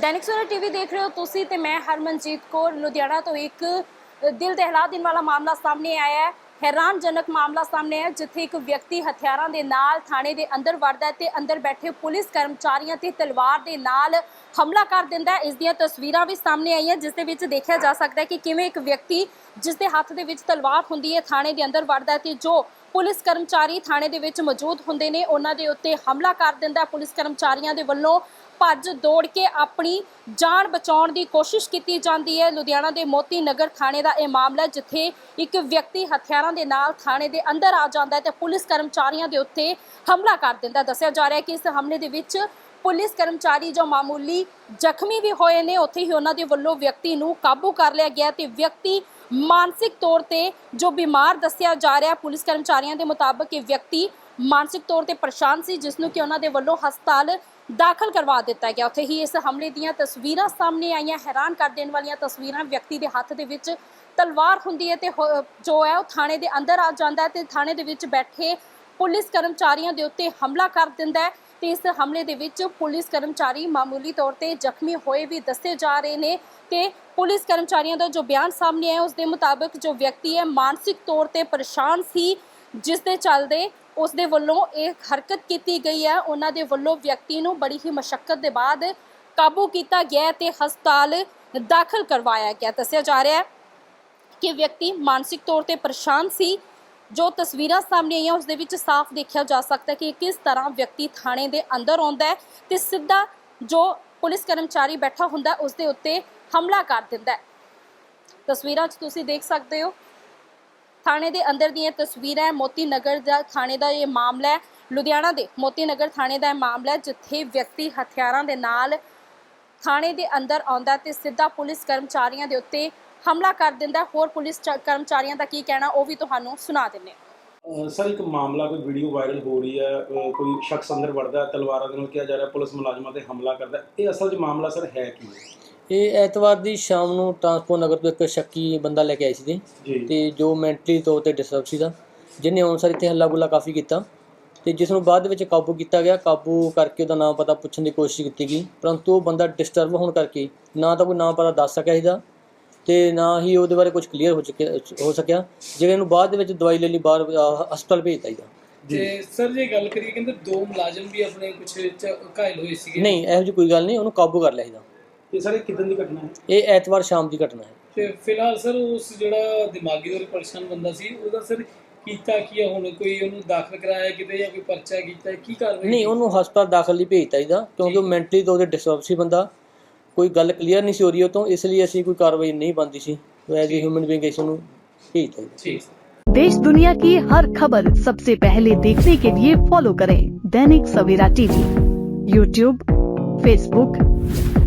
Dainik Savera TV ਦੇਖ ਰਹੇ ਹੋ ਤੁਸੀਂ ਤੇ ਮੈਂ ਹਰਮਨਜੀਤ ਕੌਰ। ਲੁਧਿਆਣਾ ਤੋਂ ਇੱਕ ਦਿਲ ਦਹਿਲਾ ਦੇਣ ਵਾਲਾ ਮਾਮਲਾ ਸਾਹਮਣੇ ਆਇਆ ਹੈ। ਹੈਰਾਨਜਨਕ ਮਾਮਲਾ ਸਾਹਮਣੇ ਆਇਆ ਜਿੱਥੇ ਇੱਕ ਵਿਅਕਤੀ ਹਥਿਆਰਾਂ ਦੇ ਨਾਲ ਥਾਣੇ ਦੇ ਅੰਦਰ ਵੜਦਾ ਹੈ ਤੇ ਅੰਦਰ ਬੈਠੇ ਪੁਲਿਸ ਕਰਮਚਾਰੀਆਂ ਤੇ ਤਲਵਾਰ ਦੇ ਨਾਲ ਹਮਲਾ ਕਰ ਦਿੰਦਾ ਇਸ ਦੀਆਂ ਤਸਵੀਰਾਂ ਵੀ ਸਾਹਮਣੇ ਆਈਆਂ, ਜਿਸ ਦੇ ਵਿੱਚ ਦੇਖਿਆ ਜਾ ਸਕਦਾ ਹੈ ਕਿ ਕਿਵੇਂ ਇੱਕ ਵਿਅਕਤੀ ਜਿਸ ਦੇ ਹੱਥ ਦੇ ਵਿੱਚ ਤਲਵਾਰ ਹੁੰਦੀ ਹੈ, ਥਾਣੇ ਦੇ ਅੰਦਰ ਵੜਦਾ ਹੈ ਤੇ ਜੋ ਪੁਲਿਸ ਕਰਮਚਾਰੀ ਥਾਣੇ ਦੇ ਵਿੱਚ ਮੌਜੂਦ ਹੁੰਦੇ ਨੇ, ਉਹਨਾਂ ਦੇ ਉੱਤੇ ਹਮਲਾ ਕਰ ਦਿੰਦਾ ਪੁਲਿਸ ਕਰਮਚਾਰੀਆਂ ਦੇ ਵੱਲੋਂ ਭੱਜ ਦੌੜ ਕੇ ਆਪਣੀ ਜਾਨ ਬਚਾਉਣ ਦੀ ਕੋਸ਼ਿਸ਼ ਕੀਤੀ ਜਾਂਦੀ ਹੈ। ਲੁਧਿਆਣਾ ਦੇ ਮੋਤੀ ਨਗਰ ਥਾਣੇ ਦਾ ਇਹ ਮਾਮਲਾ ਜਿੱਥੇ ਇੱਕ ਵਿਅਕਤੀ ਹਥਿਆਰਾਂ ਦੇ ਨਾਲ ਥਾਣੇ ਦੇ ਅੰਦਰ ਆ ਜਾਂਦਾ ਹੈ ਤੇ ਪੁਲਿਸ ਕਰਮਚਾਰੀਆਂ ਦੇ ਉੱਤੇ ਹਮਲਾ ਕਰ ਦਿੰਦਾ ਦੱਸਿਆ ਜਾ ਰਿਹਾ ਹੈ ਕਿ ਇਸ ਹਮਲੇ ਦੇ ਵਿੱਚ ਪੁਲਿਸ ਕਰਮਚਾਰੀ ਜੋ ਮਾਮੂਲੀ ਜ਼ਖਮੀ ਵੀ ਹੋਏ ਨੇ, ਉੱਥੇ ਹੀ ਉਹਨਾਂ ਦੇ ਵੱਲੋਂ ਵਿਅਕਤੀ ਨੂੰ ਕਾਬੂ ਕਰ ਲਿਆ ਗਿਆ ਤੇ ਵਿਅਕਤੀ ਮਾਨਸਿਕ ਤੌਰ ਤੇ ਜੋ ਬਿਮਾਰ ਦੱਸਿਆ ਜਾ ਰਿਹਾ ਪੁਲਿਸ ਕਰਮਚਾਰੀਆਂ ਦੇ ਮੁਤਾਬਕ ਇਹ ਵਿਅਕਤੀ ਮਾਨਸਿਕ ਤੌਰ ਤੇ ਪਰੇਸ਼ਾਨ ਸੀ, ਜਿਸ ਨੂੰ ਕਿ ਉਹਨਾਂ ਦੇ ਵੱਲੋਂ ਹਸਪਤਾਲ ਦਾਖਲ ਕਰਵਾ ਦਿੱਤਾ ਗਿਆ। ਉੱਥੇ ਹੀ ਇਸ ਹਮਲੇ ਦੀਆਂ ਤਸਵੀਰਾਂ ਸਾਹਮਣੇ ਆਈਆਂ। ਹੈਰਾਨ ਕਰ ਦੇਣ ਵਾਲੀਆਂ ਤਸਵੀਰਾਂ ਵਿਅਕਤੀ ਦੇ ਹੱਥ ਦੇ ਵਿੱਚ ਤਲਵਾਰ ਹੁੰਦੀ ਹੈ ਤੇ ਹੋ- ਜੋ ਹੈ ਉਹ ਥਾਣੇ ਦੇ ਅੰਦਰ ਆ ਜਾਂਦਾ ਹੈ ਤੇ ਥਾਣੇ ਦੇ ਵਿੱਚ ਬੈਠੇ ਪੁਲਿਸ ਕਰਮਚਾਰੀਆਂ ਦੇ ਉੱਤੇ ਹਮਲਾ ਕਰ ਦਿੰਦਾ ਹੈ ਤੇ ਇਸ ਹਮਲੇ ਦੇ ਵਿੱਚ ਪੁਲਿਸ ਕਰਮਚਾਰੀ ਮਾਮੂਲੀ ਤੌਰ ਤੇ ਜ਼ਖਮੀ ਹੋਏ ਵੀ ਦੱਸੇ ਜਾ ਰਹੇ ਨੇ ਤੇ ਪੁਲਿਸ ਕਰਮਚਾਰੀਆਂ ਦਾ ਜੋ ਬਿਆਨ ਸਾਹਮਣੇ ਆਇਆ, ਉਸ ਦੇ ਮੁਤਾਬਕ ਜੋ ਵਿਅਕਤੀ ਹੈ ਮਾਨਸਿਕ ਤੌਰ ਤੇ ਪਰੇਸ਼ਾਨ ਸੀ, ਜਿਸ ਦੇ ਚੱਲਦੇ ਉਸ ਦੇ ਵੱਲੋਂ ਇਹ ਹਰਕਤ ਕੀਤੀ ਗਈ ਹੈ। ਉਹਨਾਂ ਦੇ ਵੱਲੋਂ ਵਿਅਕਤੀ ਨੂੰ ਬੜੀ ਹੀ ਮਸ਼ੱਕਤ ਦੇ ਬਾਅਦ ਕਾਬੂ ਕੀਤਾ ਗਿਆ ਤੇ ਹਸਪਤਾਲ ਦਾਖਲ ਕਰਵਾਇਆ ਗਿਆ। ਦੱਸਿਆ ਜਾ ਰਿਹਾ ਹੈ ਕਿ ਵਿਅਕਤੀ ਮਾਨਸਿਕ ਤੌਰ ਤੇ ਪਰੇਸ਼ਾਨ ਸੀ। ਜੋ ਤਸਵੀਰਾਂ ਸਾਹਮਣੇ ਆਈਆਂ ਉਸ ਦੇ ਵਿੱਚ ਸਾਫ਼ ਦੇਖਿਆ ਜਾ ਸਕਦਾ ਹੈ ਕਿ ਕਿਸ ਤਰ੍ਹਾਂ ਵਿਅਕਤੀ ਥਾਣੇ ਦੇ ਅੰਦਰ ਆਉਂਦਾ ਹੈ ਤੇ ਸਿੱਧਾ ਜੋ ਪੁਲਿਸ ਕਰਮਚਾਰੀ ਬੈਠਾ ਹੁੰਦਾ ਹੈ, ਉਸ ਦੇ ਉੱਤੇ ਹਮਲਾ ਕਰ ਦਿੰਦਾ ਹੈ। ਤਸਵੀਰਾਂ 'ਚ ਤੁਸੀਂ ਦੇਖ ਸਕਦੇ ਹੋ ਥਾਣੇ ਦੇ ਅੰਦਰ ਦੀਆਂ ਤਸਵੀਰਾਂ ਮੋਤੀ ਨਗਰ ਦਾ ਥਾਣੇ ਦਾ ਇਹ ਮਾਮਲਾ ਹੈ। ਲੁਧਿਆਣਾ ਦੇ ਮੋਤੀ ਨਗਰ ਥਾਣੇ ਦਾ ਇਹ ਮਾਮਲਾ ਹੈ ਜਿੱਥੇ ਵਿਅਕਤੀ ਹਥਿਆਰਾਂ ਦੇ ਨਾਲ ਥਾਣੇ ਦੇ ਅੰਦਰ ਆਉਂਦਾ ਤੇ ਸਿੱਧਾ ਪੁਲਿਸ ਕਰਮਚਾਰੀਆਂ ਦੇ ਉੱਤੇ ਹਮਲਾ ਕਰ ਦਿੰਦਾ। ਹੋਰ ਪੁਲਿਸ ਚ- ਕਰਮਚਾਰੀਆਂ ਦਾ ਕੀ ਕਹਿਣਾ ਉਹ ਵੀ ਤੁਹਾਨੂੰ ਸੁਣਾ ਦਿੰਨੇ ਹਾਂ। ਅਹ ਸਰ ਇੱਕ ਮਾਮਲਾ ਕੋਈ ਵੀਡੀਓ ਵਾਇਰਲ ਹੋ ਰਹੀ ਹੈ। ਅਹ ਕੋਈ ਸ਼ਖਸ ਅੰਦਰ ਵੜਦਾ ਹੈ, ਤਲਵਾਰਾਂ ਦੇ ਨਾਲ ਕਿਹਾ ਜਾ ਰਿਹਾ ਪੁਲਿਸ ਮੁਲਾਜ਼ਮਾਂ ਤੇ ਹਮਲਾ ਕਰਦਾ ਹੈ। ਇਹ ਅਸਲ 'ਚ ਮਾਮਲਾ ਸਰ ਹੈ ਕੀ? ਹੈ ਇਹ ਐਤਵਾਰ ਦੀ ਸ਼ਾਮ ਨੂੰ ਟਰਾਂਸਪੋਰਟ ਨਗਰ ਤੋਂ ਇੱਕ ਸ਼ੱਕੀ ਬੰਦਾ ਲੈ ਕੇ ਆਏ ਸੀ ਜੀ। ਤੇ ਜੋ ਮੈਂਟਲੀ ਤੌਰ ਤੇ ਡਿਸਟਰਬ ਸੀਗਾ ਜਿਹਨੇ ਅਨੁਸਾਰ ਇੱਥੇ ਹੱਲਾ ਗੁੱਲਾ ਕਾਫੀ ਕੀਤਾ ਤੇ ਜਿਸ ਨੂੰ ਬਾਅਦ ਵਿੱਚ ਕਾਬੂ ਕੀਤਾ ਗਿਆ ਕਾਬੂ ਕਰਕੇ ਉਹਦਾ ਨਾਮ ਪਤਾ ਪੁੱਛਣ ਦੀ ਕੋਸ਼ਿਸ਼ ਕੀਤੀ ਗਈ ਪਰੰਤੂ ਉਹ ਬੰਦਾ ਡਿਸਟਰਬ ਹੋਣ ਕਰਕੇ ਨਾ ਤਾਂ ਕੋਈ ਨਾਮ ਪਤਾ ਦੱਸ ਸਕਿਆ ਸੀਗਾ ਤੇ ਨਾ ਹੀ ਉਹਦੇ ਬਾਰੇ ਕੁਝ ਕਲੀਅਰ ਹੋ ਚੁੱਕਿਆ ਹੋ ਸਕਿਆ ਜਿਹੜੇ ਨੂੰ ਬਾਅਦ ਵਿੱਚ ਦਵਾਈ ਲੈ ਲਈ ਬਾਹਰ ਹਸਪਤਾਲ ਭੇਜਤਾ ਸੀਗਾ। ਤੇ ਸਰ ਜੇ ਗੱਲ ਕਰੀਏ ਕਹਿੰਦੇ ਦੋ ਮੁਲਾਜ਼ਮ ਵੀ ਆਪਣੇ ਕੁਝ ਘਾਇਲ ਹੋਏ ਸੀਗੇ। ਨਹੀਂ ਇਹੋ ਜਿਹੀ ਕੋਈ ਗੱਲ ਨਹੀਂ ਉਹਨੂੰ ਕਾਬੂ ਕਰ ਲਿਆ ਸੀਗਾ। ਇਹ ਸਰ ਇਹ ਕਿਦਾਂ ਦੀ ਘਟਨਾ ਹੈ ਇਹ ਐਤਵਾਰ ਸ਼ਾਮ ਦੀ ਘਟਨਾ ਹੈ ਤੇ ਫਿਲਹਾਲ ਸਰ ਉਸ ਜਿਹੜਾ ਦਿਮਾਗੀ ਤੌਰ ਤੇ ਪਰੇਸ਼ਾਨ ਬੰਦਾ ਸੀ ਉਹਦਾ ਸਰ ਕੀਤਾ ਕੀ ਆ ਹੁਣ ਕੋਈ ਉਹਨੂੰ ਦਾਖਲ ਕਰਾਇਆ ਕਿਤੇ ਜਾਂ ਕੋਈ ਪਰਚਾ ਕੀਤਾ ਕੀ ਕਾਰਵਾਈ ਨਹੀਂ ਉਹਨੂੰ ਹਸਪਤਾਲ ਦਾਖਲ ਲਈ ਭੇਜਤਾ ਇਹਦਾ ਕਿਉਂਕਿ ਉਹ ਮੈਂਟਲੀ ਤੌਰ ਤੇ ਡਿਸਟਰਬ ਸੀ ਬੰਦਾ ਕੋਈ ਗੱਲ ਕਲੀਅਰ ਨਹੀਂ ਸੀ ਹੋ ਰਹੀ ਉਹ ਤੋਂ ਇਸ ਲਈ ਅਸੀਂ ਕੋਈ ਕਾਰਵਾਈ ਨਹੀਂ ਬੰਦੀ ਸੀ ਐਜ਼ ਅ ਹਿਊਮਨ ਬੀਇੰਗ ਇਸ ਨੂੰ ਭੇਜਤਾ ਜੀ ਠੀਕ देश दुनिया की हर खबर सबसे पहले देखने के लिए फॉलो करें Dainik Savera TV YouTube Facebook